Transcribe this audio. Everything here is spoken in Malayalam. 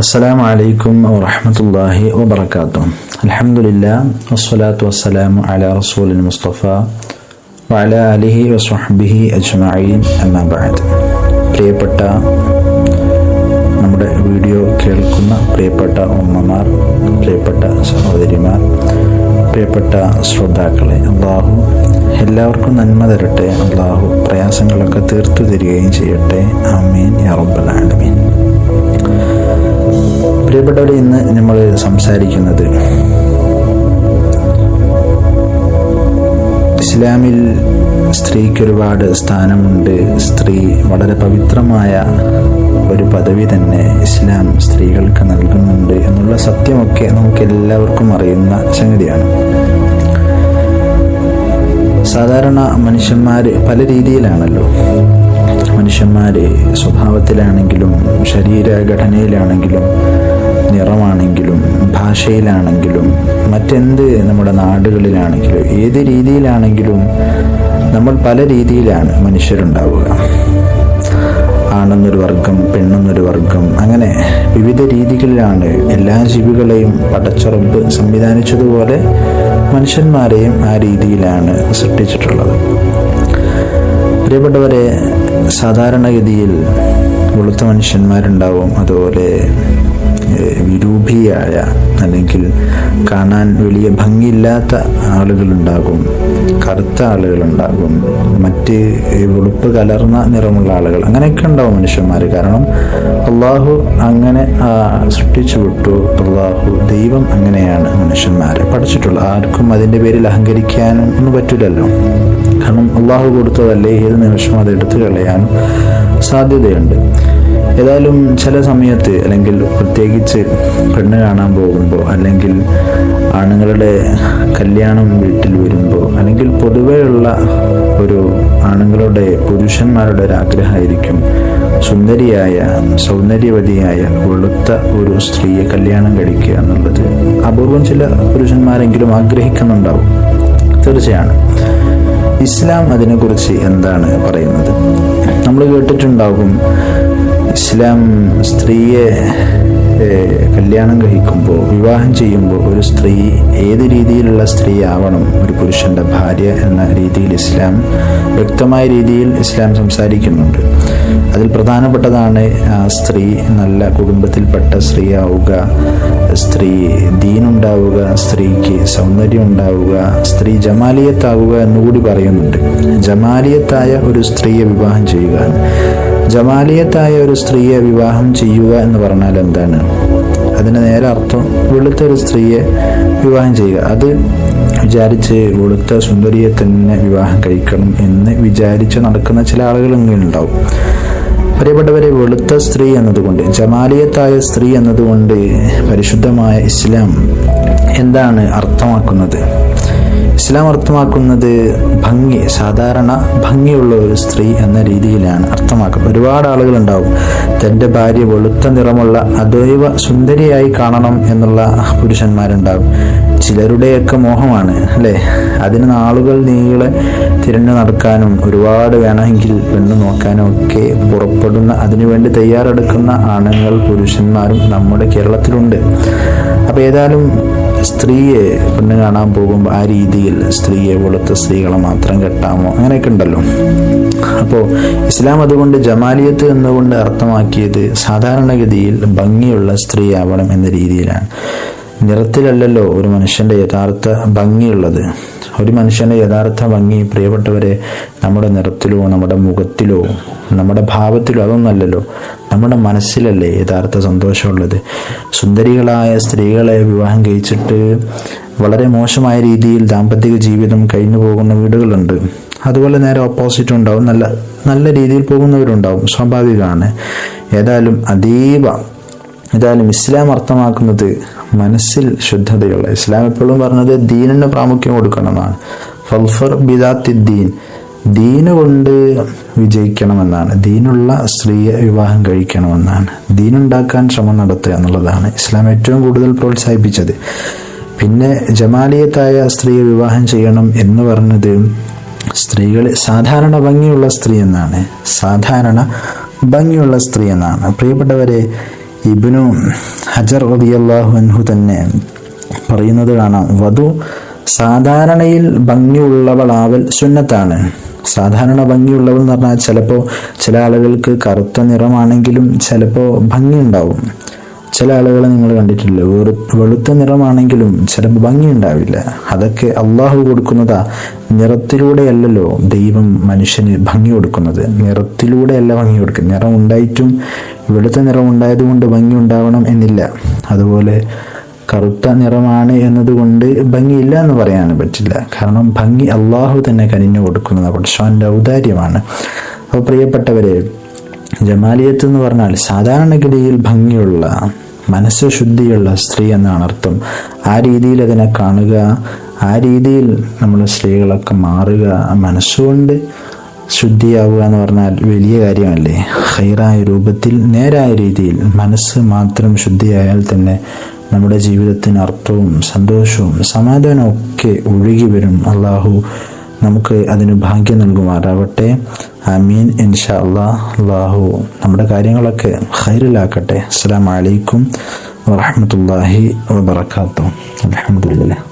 അസ്സലാമു അലൈക്കും വറഹമത്തല്ലാഹി വബർക്കാത്തു അലഹമുല്ല വസ്സലാത്തു വസ്സലാമു അല റസൂലിൻ മുസ്തഫ വല അലിഹി വസ്വഹ്ബിഹി അജ്മഈൻ. അമ്മാ പ്രിയപ്പെട്ട നമ്മുടെ വീഡിയോ കേൾക്കുന്ന പ്രിയപ്പെട്ട ഉമ്മമാർ പ്രിയപ്പെട്ട സഹോദരിമാർ പ്രിയപ്പെട്ട ശ്രോതാക്കളെ അള്ളാഹു എല്ലാവർക്കും നന്മ തരട്ടെ. അള്ളാഹു പ്രയാസങ്ങളൊക്കെ തീർത്തു തരികയും ചെയ്യട്ടെ. അമീൻ യറബൽ ആലമീൻ. പ്രിയപ്പെട്ടവരെ ഇന്ന് നമ്മൾ സംസാരിക്കുന്നത് ഇസ്ലാമിൽ സ്ത്രീക്ക് ഒരുപാട് സ്ഥാനമുണ്ട്. സ്ത്രീ വളരെ പവിത്രമായ ഒരു പദവി തന്നെ ഇസ്ലാം സ്ത്രീകൾക്ക് നൽകുന്നുണ്ട് എന്നുള്ള സത്യമൊക്കെ നമുക്ക് എല്ലാവർക്കും അറിയുന്ന സംഗതിയാണ്. സാധാരണ മനുഷ്യന്മാർ പല രീതിയിലാണല്ലോ മനുഷ്യന്മാർ സ്വഭാവത്തിലാണെങ്കിലും ശരീരഘടനയിലാണെങ്കിലും നിറമാണെങ്കിലും ഭാഷയിലാണെങ്കിലും മറ്റെന്ത് നമ്മുടെ നാടുകളിലാണെങ്കിലും ഏത് രീതിയിലാണെങ്കിലും നമ്മൾ പല രീതിയിലാണ് മനുഷ്യരുണ്ടാവുക. ആണെന്നൊരു വർഗം പെണ്ണെന്നൊരു വർഗം അങ്ങനെ വിവിധ രീതികളിലാണ് എല്ലാ ജീവികളെയും പടച്ചുറപ്പ് സംവിധാനിച്ചതുപോലെ മനുഷ്യന്മാരെയും ആ രീതിയിലാണ് സൃഷ്ടിച്ചിട്ടുള്ളത്. പ്രിയപ്പെട്ടവരെ സാധാരണഗതിയിൽ വെളുത്ത മനുഷ്യന്മാരുണ്ടാവും. അതുപോലെ വിരൂപിയായ അല്ലെങ്കിൽ കാണാൻ വലിയ ഭംഗിയില്ലാത്ത ആളുകളുണ്ടാകും. കറുത്ത ആളുകളുണ്ടാകും. മറ്റ് വെളുപ്പ് കലർന്ന നിറമുള്ള ആളുകൾ. അങ്ങനെയൊക്കെ ഉണ്ടാവും മനുഷ്യന്മാർ കാരണം അള്ളാഹു അങ്ങനെ സൃഷ്ടിച്ചു വിട്ടു. അള്ളാഹു ദൈവം അങ്ങനെയാണ് മനുഷ്യന്മാരെ പഠിച്ചിട്ടുള്ളത്. ആർക്കും അതിന്റെ പേരിൽ അഹങ്കരിക്കാനും ഒന്നും പറ്റില്ലല്ലോ കാരണം അള്ളാഹു കൊടുത്തതല്ലേ ഏത് നിമിഷം അത് എടുത്തു കളയാനും സാധ്യതയുണ്ട്. ഏതായാലും ചില സമയത്ത് അല്ലെങ്കിൽ പ്രത്യേകിച്ച് പെണ്ണ് കാണാൻ പോകുമ്പോൾ അല്ലെങ്കിൽ ആണുങ്ങളുടെ കല്യാണം വീട്ടിൽ വരുമ്പോൾ അല്ലെങ്കിൽ പൊതുവെയുള്ള ഒരു ആണുങ്ങളുടെ പുരുഷന്മാരുടെ ഒരു ആഗ്രഹമായിരിക്കും സുന്ദരിയായ സൗന്ദര്യവതിയായ വെളുത്ത ഒരു സ്ത്രീയെ കല്യാണം കഴിക്കുക എന്നുള്ളത്. അപൂർവം ചില പുരുഷന്മാരെങ്കിലും ആഗ്രഹിക്കുന്നുണ്ടാവും. തീർച്ചയാണ്. ഇസ്ലാം അതിനെക്കുറിച്ച് എന്താണ് പറയുന്നത്? നമ്മൾ കേട്ടിട്ടുണ്ടാകും ഇസ്ലാം സ്ത്രീയെ കല്യാണം കഴിക്കുമ്പോൾ വിവാഹം ചെയ്യുമ്പോൾ ഒരു സ്ത്രീ ഏത് രീതിയിലുള്ള സ്ത്രീ ആവണം ഒരു പുരുഷന്റെ ഭാര്യ എന്ന രീതിയിൽ ഇസ്ലാം വ്യക്തമായ രീതിയിൽ ഇസ്ലാം സംസാരിക്കുന്നുണ്ട്. അതിൽ പ്രധാനപ്പെട്ടതാണ് സ്ത്രീ നല്ല കുടുംബത്തിൽപ്പെട്ട സ്ത്രീ ആവുക സ്ത്രീ ദീനുണ്ടാവുക സ്ത്രീക്ക് സൗന്ദര്യം ഉണ്ടാവുക സ്ത്രീ ജമാലിയത്താവുക എന്നുകൂടി പറയുന്നുണ്ട്. ജമാലിയത്തായ ഒരു സ്ത്രീയെ വിവാഹം ചെയ്യുക. ജമാലിയത്തായ ഒരു സ്ത്രീയെ വിവാഹം ചെയ്യുക എന്ന് പറഞ്ഞാൽ എന്താണ്? അതിന് നേരെ അർത്ഥം വെളുത്ത ഒരു സ്ത്രീയെ വിവാഹം ചെയ്യുക. അത് വിചാരിച്ച് വെളുത്ത സുന്ദരിയെ തന്നെ വിവാഹം കഴിക്കണം എന്ന് വിചാരിച്ച് നടക്കുന്ന ചില ആളുകൾ ഇങ്ങനെ ഉണ്ടാവും. പ്രിയപ്പെട്ടവരെ വെളുത്ത സ്ത്രീ എന്നതുകൊണ്ട് ജമാലിയത്തായ സ്ത്രീ എന്നതുകൊണ്ട് പരിശുദ്ധമായ ഇസ്ലാം എന്താണ് അർത്ഥമാക്കുന്നത്? ഇസ്ലാം അർത്ഥമാക്കുന്നത് ഭംഗി സാധാരണ ഭംഗിയുള്ള ഒരു സ്ത്രീ എന്ന രീതിയിലാണ് അർത്ഥമാക്കുന്നത്. ഒരുപാട് ആളുകൾ ഉണ്ടാവും തന്റെ ഭാര്യ വെളുത്ത നിറമുള്ള അതൈവ സുന്ദരിയായി കാണണം എന്നുള്ള പുരുഷന്മാരുണ്ടാവും. ചിലരുടെയൊക്കെ മോഹമാണ് അല്ലേ? അതിന് നാളുകൾ നീളെ തിരഞ്ഞു നടക്കാനും ഒരുപാട് വേണമെങ്കിൽ പെണ്ണ് നോക്കാനും ഒക്കെ പുറപ്പെടുന്ന അതിനുവേണ്ടി തയ്യാറെടുക്കുന്ന ആണുങ്ങൾ പുരുഷന്മാരും നമ്മുടെ കേരളത്തിലുണ്ട്. അപ്പോൾ ഏതായാലും സ്ത്രീയെ പെണ്ണ് കാണാൻ പോകുമ്പോൾ ആ രീതിയിൽ സ്ത്രീയെ വെളുത്ത സ്ത്രീകളെ മാത്രം കെട്ടാമോ? അങ്ങനെയൊക്കെ ഉണ്ടല്ലോ. അപ്പോൾ ഇസ്ലാം അതുകൊണ്ട് ജമാലിയത്ത് എന്നുകൊണ്ട് അർത്ഥമാക്കിയത് സാധാരണഗതിയിൽ ഭംഗിയുള്ള സ്ത്രീ ആവണം എന്ന രീതിയിലാണ്. നിറത്തിലല്ലല്ലോ ഒരു മനുഷ്യന്റെ യഥാർത്ഥ ഭംഗിയുള്ളത്. ഒരു മനുഷ്യനെ യഥാർത്ഥ ഭംഗി പ്രിയപ്പെട്ടവരെ നമ്മുടെ നിറത്തിലോ നമ്മുടെ മുഖത്തിലോ നമ്മുടെ ഭാവത്തിലോ അതൊന്നല്ലല്ലോ നമ്മുടെ മനസ്സിലല്ലേ യഥാർത്ഥ സന്തോഷമുള്ളത്. സുന്ദരികളായ സ്ത്രീകളെ വിവാഹം കഴിച്ചിട്ട് വളരെ മോശമായ രീതിയിൽ ദാമ്പത്യ ജീവിതം കഴിഞ്ഞു പോകുന്ന വീടുകളുണ്ട്. അതുപോലെ നേരെ ഓപ്പോസിറ്റ് ഉണ്ടാവും. നല്ല നല്ല രീതിയിൽ പോകുന്നവരുണ്ടാവും. സ്വാഭാവികമാണ്. ഏതായാലും അതീവ ഏതായാലും ഇസ്ലാം അർത്ഥമാക്കുന്നത് മനസ്സിൽ ശുദ്ധതയുള്ള. ഇസ്ലാം എപ്പോഴും പറഞ്ഞത് ദീനിന് പ്രാമുഖ്യം കൊടുക്കണമെന്നാണ്. ഫൽഫർ ബിദാത്തി ദീൻ. ദീന് കൊണ്ട് വിജയിക്കണമെന്നാണ്. ദീനുള്ള സ്ത്രീയെ വിവാഹം കഴിക്കണമെന്നാണ്. ദീനുണ്ടാക്കാൻ ശ്രമം നടത്തുക എന്നുള്ളതാണ് ഇസ്ലാം ഏറ്റവും കൂടുതൽ പ്രോത്സാഹിപ്പിച്ചത്. പിന്നെ ജമാലിയത്തായ സ്ത്രീയെ വിവാഹം ചെയ്യണം എന്ന് പറഞ്ഞത് സ്ത്രീകൾ സാധാരണ ഭംഗിയുള്ള സ്ത്രീ എന്നാണ്. സാധാരണ ഭംഗിയുള്ള സ്ത്രീ എന്നാണ്. പ്രിയപ്പെട്ടവരെ ഇബ്നു ഹജർ റബിയല്ലാഹു അൻഹു തന്നെ പറയുന്നത് കാണാം. വധു സാധാരണയിൽ ഭംഗിയുള്ളവളാവൽ സുന്നത്താണ്. സാധാരണ ഭംഗിയുള്ളവൾ എന്ന് പറഞ്ഞാൽ ചിലപ്പോൾ ചില ആളുകൾക്ക് കറുത്ത നിറമാണെങ്കിലും ചിലപ്പോൾ ഭംഗിയുണ്ടാവും. ചില ആളുകളെ നിങ്ങൾ കണ്ടിട്ടില്ല? വെറു വെളുത്ത നിറമാണെങ്കിലും ചിലപ്പോൾ ഭംഗി ഉണ്ടാവില്ല അതൊക്കെ അള്ളാഹു കൊടുക്കുന്നതാ. നിറത്തിലൂടെയല്ലല്ലോ ദൈവം മനുഷ്യന് ഭംഗി കൊടുക്കുന്നത്. നിറത്തിലൂടെയല്ല ഭംഗി കൊടുക്കുന്നത്. നിറം ഉണ്ടായിട്ടും വെളുത്ത നിറം ഉണ്ടായതുകൊണ്ട് ഭംഗി ഉണ്ടാവണം എന്നില്ല. അതുപോലെ കറുത്ത നിറമാണ് എന്നതുകൊണ്ട് ഭംഗിയില്ല എന്ന് പറയാൻ പറ്റില്ല. കാരണം ഭംഗി അള്ളാഹു തന്നെ കനിഞ്ഞു കൊടുക്കുന്നത് പടശോന്റെ ഔദാര്യമാണ്. അപ്പോൾ പ്രിയപ്പെട്ടവരെ ജമാലിയത്ത് എന്ന് പറഞ്ഞാൽ സാധാരണഗതിയിൽ ഭംഗിയുള്ള മനസ്സ് ശുദ്ധിയുള്ള സ്ത്രീ എന്നാണ് അർത്ഥം. ആ രീതിയിൽ അതിനെ കാണുക ആ രീതിയിൽ നമ്മൾ സ്ത്രീകളൊക്കെ മാറുക മനസ്സുകൊണ്ട് ശുദ്ധിയാവുക എന്ന് പറഞ്ഞാൽ വലിയ കാര്യമല്ലേ? ഹൈറായ രൂപത്തിൽ നേരായ രീതിയിൽ മനസ്സ് മാത്രം ശുദ്ധിയായാൽ തന്നെ നമ്മുടെ ജീവിതത്തിന് അർത്ഥവും സന്തോഷവും സമാധാനവും ഒക്കെ ഒഴുകി വരും. അള്ളാഹു നമുക്ക് അതിന് ഭാഗ്യം നൽകുമാറാവട്ടെ. അമീൻ ഇൻഷാ അള്ളാഹ് അള്ളാഹു നമ്മുടെ കാര്യങ്ങളൊക്കെ ഹൈറിലാക്കട്ടെ അസ്സാം വലൈക്കും വറഹമത്തല്ലാഹി വാത്തു അലഹമുല്ല